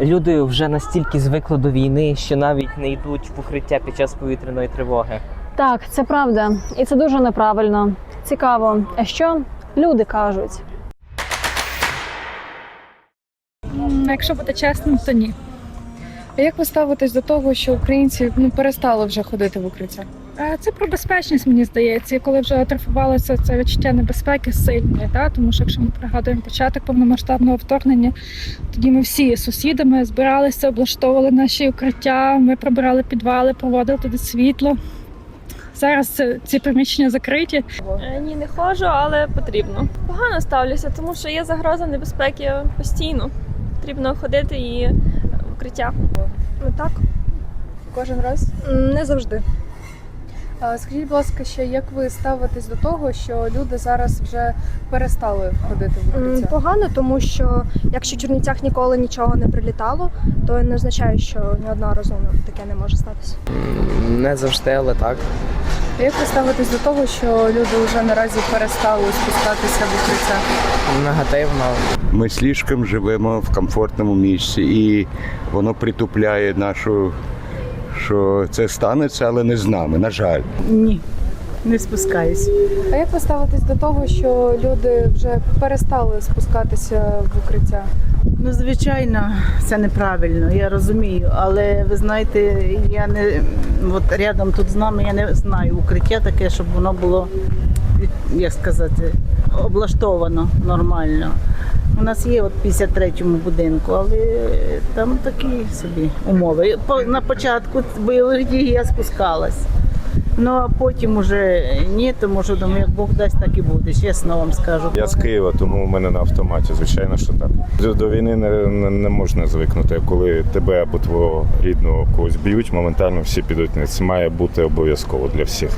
люди вже настільки звикли до війни, що навіть не йдуть в укриття під час повітряної тривоги. Так, це правда, і це дуже неправильно. Цікаво, а що люди кажуть? Якщо бути чесним, то ні. А як ви ставитесь до того, що українці ну, перестали вже ходити в укриття? Це про безпечність, мені здається, і коли вже атрофувалося це відчуття небезпеки сильне, да? тому що якщо ми пригадуємо початок повномасштабного вторгнення, тоді ми всі з сусідами збиралися, облаштовували наші укриття, ми прибирали підвали, проводили туди світло. Зараз ці приміщення закриті. Е, Ні, не ходжу, але потрібно. Погано ставлюся, тому що є загроза небезпеки постійно. Потрібно ходити і е, в укриття. Ну так. Кожен раз? Не завжди. Скажіть, будь ласка, ще як ви ставитесь до того, що люди зараз вже перестали ходити в укриття? Погано, тому що якщо в Чернівцях ніколи нічого не прилітало, то не означає, що ні одного разу таке не може статися. Не завжди, але так. А як ви ставитесь до того, що люди вже наразі перестали спускатися в укриття? Негативно. Ми слишком живемо в комфортному місці, і воно притупляє нашу, що це станеться, але не з нами, на жаль. Ні, не спускаюсь. А як ви ставитесь до того, що люди вже перестали спускатися в укриття? Ну, звичайно, це неправильно, я розумію. Але ви знаєте, я не от рядом тут з нами я не знаю укриття таке, щоб воно було, як сказати, облаштовано нормально. У нас є от в 53-му будинку, але там такі собі умови. На початку бойових дій я спускалась. Ну а потім уже ні, тому що думаю, як Бог дасть, так і буде. Чесно вам скажу. Я з Києва, тому в мене на автоматі, звичайно, що так. До війни не, не, не можна звикнути. Коли тебе або твого рідного когось б'ють, моментально всі підуть. Це має бути обов'язково для всіх.